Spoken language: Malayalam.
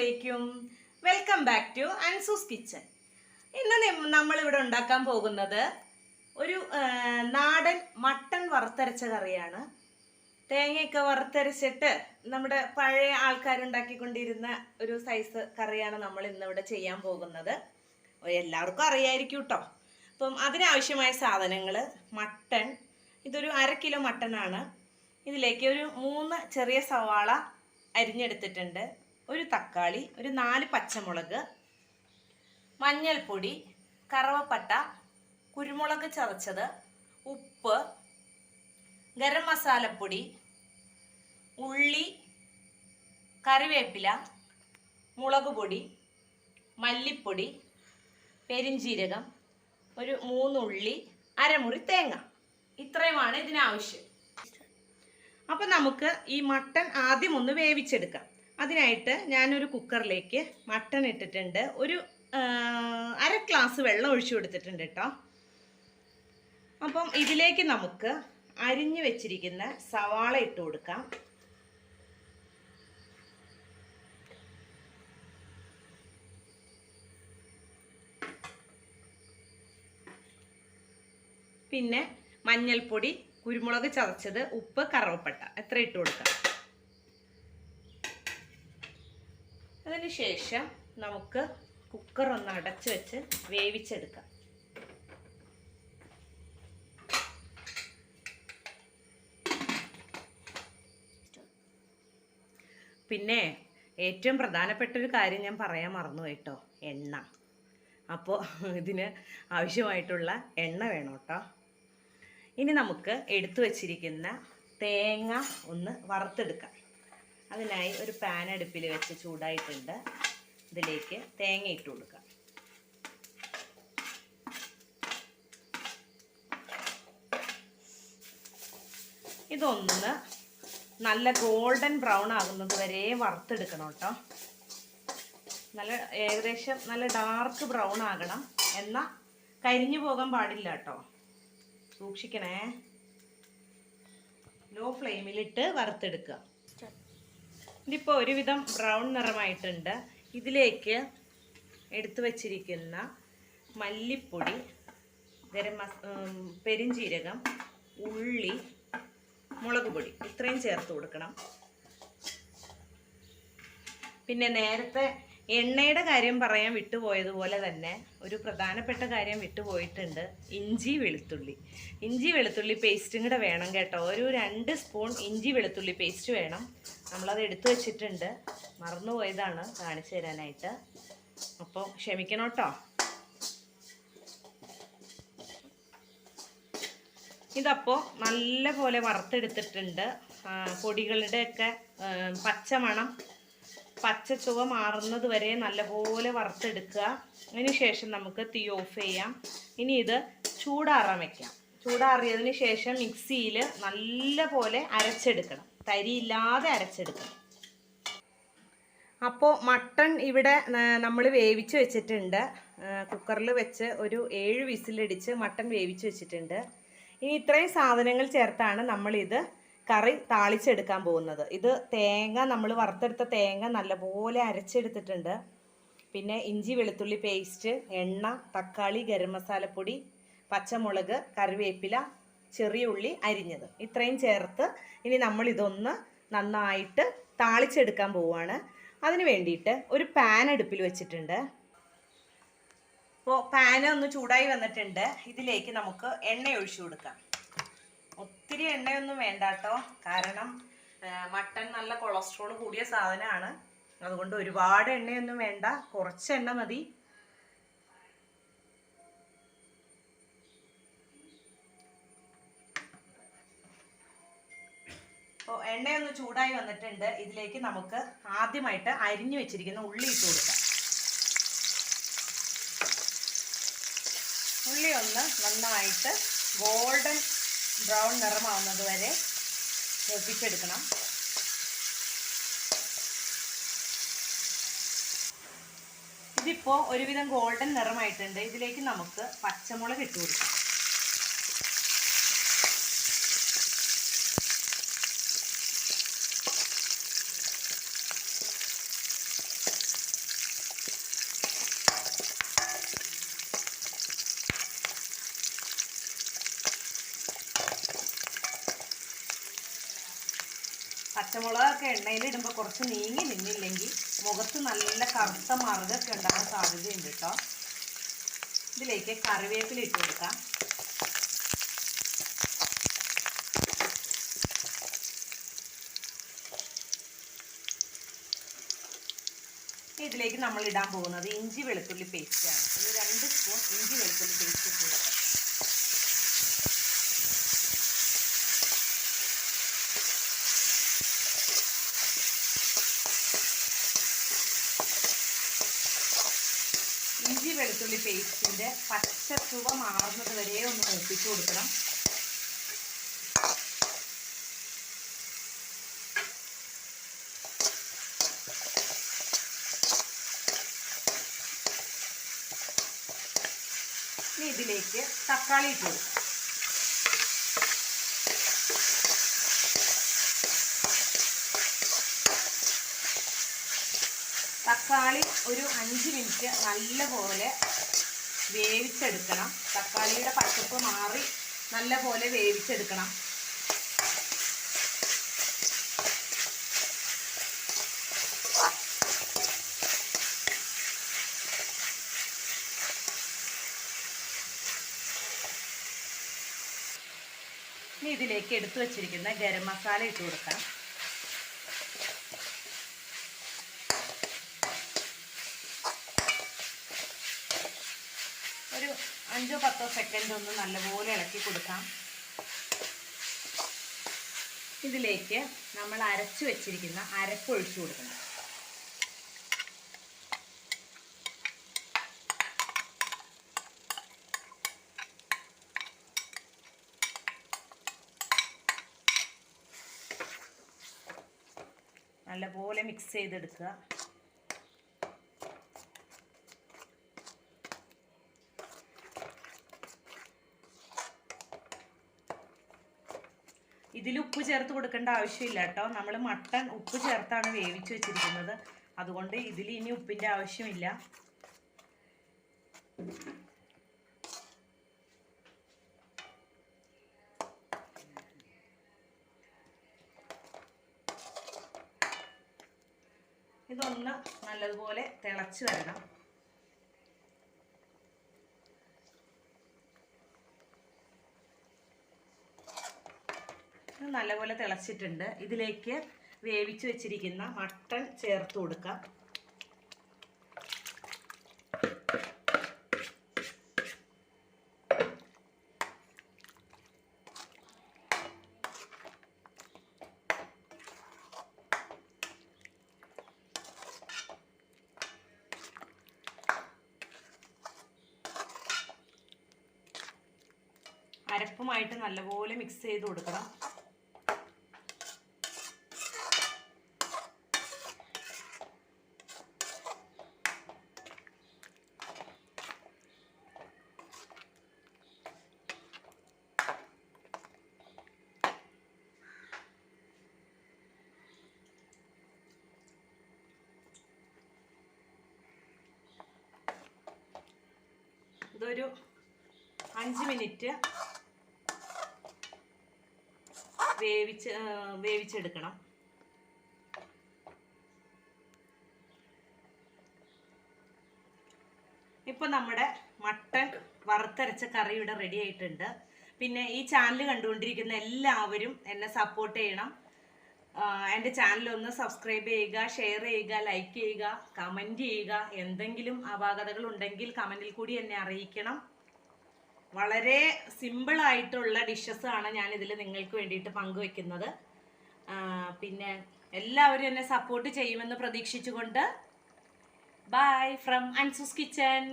അലൈക്കും welcome back to Ansu's kitchen ഇന്ന് നമ്മൾ ഇവിടെ ഉണ്ടാക്കാൻ പോകുന്നത് ഒരു നാടൻ മട്ടൺ വറുത്തരച്ച കറിയാണ്. തേങ്ങയൊക്കെ വറുത്തരച്ചിട്ട് നമ്മുടെ പഴയ ആൾക്കാരുണ്ടാക്കിക്കൊണ്ടിരുന്ന ഒരു സൈസ് കറിയാണ് നമ്മൾ ഇന്നിവിടെ ചെയ്യാൻ പോകുന്നത്. എല്ലാവർക്കും അറിയായിരിക്കും കേട്ടോ അപ്പം അതിനാവശ്യമായ സാധനങ്ങൾ മട്ടൺ ഇതൊരു അര കിലോ മട്ടനാണ്. ഇതിലേക്ക് ഒരു മൂന്ന് ചെറിയ സവാള അരിഞ്ഞെടുത്തിട്ടുണ്ട്. ഒരു തക്കാളി ഒരു നാല് പച്ചമുളക് മഞ്ഞൾപ്പൊടി കറവപ്പട്ട കുരുമുളക് ചതച്ചത് ഉപ്പ് ഗരം മസാലപ്പൊടി ഉള്ളി കറിവേപ്പില മുളക് പൊടി മല്ലിപ്പൊടി പെരിഞ്ചീരകം ഒരു മൂന്നുള്ളി അരമുറി തേങ്ങ. ഇത്രയുമാണ് ഇതിനാവശ്യം. അപ്പം നമുക്ക് ഈ മട്ടൺ ആദ്യം ഒന്ന് വേവിച്ചെടുക്കാം. അതിനായിട്ട് ഞാനൊരു കുക്കറിലേക്ക് മട്ടൺ ഇട്ടിട്ടുണ്ട്. ഒരു അര ഗ്ലാസ് വെള്ളം ഒഴിച്ചു കൊടുത്തിട്ടുണ്ട് കേട്ടോ അപ്പം ഇതിലേക്ക് നമുക്ക് അരിഞ്ഞു വെച്ചിരിക്കുന്ന സവാള ഇട്ട് കൊടുക്കാം. പിന്നെ മഞ്ഞൾപ്പൊടി കുരുമുളക് ചതച്ചത് ഉപ്പ് കറുവപ്പട്ട. എത്ര ഇട്ട് കൊടുക്കാം? അതിന് ശേഷം നമുക്ക് കുക്കർ ഒന്ന് അടച്ചു വെച്ച് വേവിച്ചെടുക്കാം. പിന്നെ ഏറ്റവും പ്രധാനപ്പെട്ട ഒരു കാര്യം ഞാൻ പറയാൻ മറന്നു കേട്ടോ എണ്ണ. അപ്പോൾ ഇതിന് ആവശ്യമായിട്ടുള്ള എണ്ണ വേണം കേട്ടോ. ഇനി നമുക്ക് എടുത്തു വച്ചിരിക്കുന്ന തേങ്ങ ഒന്ന് വറുത്തെടുക്കാം. അതിനായി ഒരു പാൻ അടുപ്പിൽ വെച്ച് ചൂടായിട്ടുണ്ട്. ഇതിലേക്ക് തേങ്ങ ഇട്ട് കൊടുക്കാം. ഇതൊന്ന് നല്ല ഗോൾഡൻ ബ്രൗൺ ആകുന്നത് വരെ വറുത്തെടുക്കണം കേട്ടോ. നല്ല ഏകദേശം നല്ല ഡാർക്ക് ബ്രൗൺ ആകണം. എന്നാൽ കരിഞ്ഞു പോകാൻ പാടില്ല കേട്ടോ. സൂക്ഷിക്കണേ. ലോ ഫ്ലെയിമിലിട്ട് വറുത്തെടുക്കുക. ഇതിപ്പോൾ ഒരുവിധം ബ്രൗൺ നിറമായിട്ടുണ്ട്. ഇതിലേക്ക് എടുത്തു വച്ചിരിക്കുന്ന മല്ലിപ്പൊടി ഗരം മസ ഉം, പെരിഞ്ജീരകം ഉള്ളി മുളക് പൊടി ഇത്രയും ചേർത്ത് കൊടുക്കണം. പിന്നെ നേരത്തെ എണ്ണയുടെ കാര്യം പറയാൻ വിട്ടുപോയതുപോലെ തന്നെ ഒരു പ്രധാനപ്പെട്ട കാര്യം വിട്ടുപോയിട്ടുണ്ട് ഇഞ്ചി വെളുത്തുള്ളി. ഇഞ്ചി വെളുത്തുള്ളി പേസ്റ്റും കൂടെ വേണം കേട്ടോ. ഒരു രണ്ട് സ്പൂൺ ഇഞ്ചി വെളുത്തുള്ളി പേസ്റ്റ് വേണം. നമ്മളത് എടുത്തു വെച്ചിട്ടുണ്ട്. മറന്നുപോയതാണ് കാണിച്ചു തരാനായിട്ട്. അപ്പോൾ ക്ഷമിക്കണം കേട്ടോ. ഇതപ്പോൾ നല്ല പോലെ വറുത്തെടുത്തിട്ടുണ്ട് പൊടികളുടെയൊക്കെ പച്ചമണം പച്ച ചുവ മാറുന്നത് വരെ നല്ലപോലെ വറുത്തെടുക്കുക. അതിന് ശേഷം നമുക്ക് തീ ഓഫ് ചെയ്യാം. ഇനി ഇത് ചൂടാറാൻ വെക്കാം. ചൂടാറിയതിന് ശേഷം മിക്സിയിൽ നല്ല പോലെ അരച്ചെടുക്കണം തരിയില്ലാതെ അരച്ചെടുക്കണം. അപ്പോൾ മട്ടൺ ഇവിടെ നമ്മൾ വേവിച്ച് വെച്ചിട്ടുണ്ട്. കുക്കറിൽ വെച്ച് ഒരു ഏഴ് വിസിലടിച്ച് മട്ടൺ വേവിച്ച് വെച്ചിട്ടുണ്ട്. ഇനി ഇത്രയും സാധനങ്ങൾ ചേർത്താണ് നമ്മളിത് കറി താളിച്ചെടുക്കാൻ പോകുന്നത്. ഇത് തേങ്ങ നമ്മൾ വറുത്തെടുത്ത തേങ്ങ നല്ലപോലെ അരച്ചെടുത്തിട്ടുണ്ട്. പിന്നെ ഇഞ്ചി വെളുത്തുള്ളി പേസ്റ്റ് എണ്ണ തക്കാളി ഗരം മസാലപ്പൊടി പച്ചമുളക് കറിവേപ്പില ചെറിയ ഉള്ളി അരിഞ്ഞത്. ഇത്രയും ചേർത്ത് ഇനി നമ്മൾ ഇതൊന്ന് നന്നായിട്ട് താളിച്ചെടുക്കാൻ പോവുകയാണ് അതിന് വേണ്ടിയിട്ട് ഒരു പാൻ അടുപ്പിൽ വെച്ചിട്ടുണ്ട്. അപ്പോൾ പാൻ ഒന്ന് ചൂടായി വന്നിട്ടുണ്ട്. ഇതിലേക്ക് നമുക്ക് എണ്ണ ഒഴിച്ചു കൊടുക്കാം. ഒത്തിരി എണ്ണയൊന്നും വേണ്ട കേട്ടോ കാരണം മട്ടൺ നല്ല കൊളസ്ട്രോൾ കൂടിയ സാധനമാണ്. അതുകൊണ്ട് ഒരുപാട് എണ്ണയൊന്നും വേണ്ട. കുറച്ച് എണ്ണ മതി. അപ്പോൾ എണ്ണയൊന്ന് ചൂടായി വന്നിട്ടുണ്ട്. ഇതിലേക്ക് നമുക്ക് ആദ്യമായിട്ട് അരിഞ്ഞു വെച്ചിരിക്കുന്ന ഉള്ളി ഇട്ട് കൊടുക്കാം. ഉള്ളി ഒന്ന് നന്നായിട്ട് ഗോൾഡൻ ബ്രൗൺ നിറമാവുന്നത് വരെ ഒപ്പിച്ചെടുക്കണം ഇതിപ്പോൾ ഒരുവിധം ഗോൾഡൻ നിറമായിട്ടുണ്ട്. ഇതിലേക്ക് നമുക്ക് പച്ചമുളക് ഇട്ട് കൊടുക്കാം. പച്ചമുളകൊക്കെ എണ്ണയിൽ ഇടുമ്പോൾ കുറച്ച് നീങ്ങി നിന്നില്ലെങ്കിൽ മുഖത്ത് നല്ല കറുത്ത മറുകൊക്കെ ഉണ്ടാകാൻ സാധ്യതയുണ്ട് കേട്ടോ. ഇതിലേക്ക് കറിവേപ്പില ഇട്ട് കൊടുക്കാം. ഇതിലേക്ക് നമ്മൾ ഇടാൻ പോകുന്നത് ഇഞ്ചി വെളുത്തുള്ളി പേസ്റ്റാണ് ഒരു രണ്ട് സ്പൂൺ ഇഞ്ചി വെളുത്തുള്ളി പേസ്റ്റ് ഇട്ട് കൊടുക്കാം ഇഞ്ചി വെളുത്തുള്ളി പേസ്റ്റിന്റെ പച്ച ചുവ മാറുന്നത് വരെ ഒന്ന് മൂപ്പിച്ചു കൊടുക്കണം. ഇനി ഇതിലേക്ക് തക്കാളി ഇട്ട് കൊടുക്കാം. തക്കാളി ഒരു അഞ്ച് മിനിറ്റ് നല്ലപോലെ വേവിച്ചെടുക്കണം. തക്കാളിയുടെ പച്ചപ്പ് മാറി നല്ലപോലെ വേവിച്ചെടുക്കണം. ഇനി ഇതിലേക്ക് എടുത്തു വച്ചിരിക്കുന്ന ഗരം മസാല ഇട്ട് കൊടുക്കാം ഒരു അഞ്ചോ പത്തോ സെക്കൻഡ് ഒന്ന് നല്ലപോലെ ഇളക്കി കൊടുക്കാം. ഇതിലേക്ക് നമ്മൾ അരച്ചു വെച്ചിരിക്കുന്ന അരപ്പ് ഒഴിച്ചു കൊടുക്കണം. നല്ലപോലെ മിക്സ് ചെയ്തെടുക്കുക ഇതിൽ ഉപ്പ് ചേർത്ത് കൊടുക്കേണ്ട ആവശ്യമില്ല കേട്ടോ. നമ്മൾ മട്ടൺ ഉപ്പ് ചേർത്താണ് വേവിച്ച് വെച്ചിരിക്കുന്നത്. അതുകൊണ്ട് ഇതിൽ ഇനി ഉപ്പിന്റെ ആവശ്യമില്ല. ഇതൊന്ന് നല്ലതുപോലെ തിളച്ച് വരണം. നല്ലപോലെ തിളച്ചിട്ടുണ്ട്. ഇതിലേക്ക് വേവിച്ച് വെച്ചിരിക്കുന്ന മട്ടൺ ചേർത്ത് കൊടുക്കാം. അരപ്പുമായിട്ട് നല്ലപോലെ മിക്സ് ചെയ്ത് കൊടുക്കണം. ഇതൊരു അഞ്ച് മിനിറ്റ് വേവിച്ച് വേവിച്ചെടുക്കണം. ഇപ്പൊ നമ്മുടെ മട്ടൺ വറുത്തരച്ച കറി ഇവിടെ റെഡി ആയിട്ടുണ്ട്. പിന്നെ ഈ ചാനൽ കണ്ടുകൊണ്ടിരിക്കുന്ന എല്ലാവരും എന്നെ സപ്പോർട്ട് ചെയ്യണം. എന്റെ ചാനൽ ഒന്ന് സബ്സ്ക്രൈബ് ചെയ്യുക ഷെയർ ചെയ്യുക ലൈക്ക് ചെയ്യുക കമന്റ് ചെയ്യുക. എന്തെങ്കിലും അപാകതകൾ ഉണ്ടെങ്കിൽ കമന്റിൽ കൂടി എന്നെ അറിയിക്കണം. വളരെ സിമ്പിൾ ആയിട്ടുള്ള ഡിഷസ് ആണ് ഞാൻ ഇതിൽ നിങ്ങൾക്ക് വേണ്ടിയിട്ട് പങ്കുവെക്കുന്നത്. പിന്നെ എല്ലാവരും എന്നെ സപ്പോർട്ട് ചെയ്യുമെന്ന് പ്രതീക്ഷിച്ചുകൊണ്ട് ബൈ ഫ്രം അൻസൂസ് കിച്ചൻ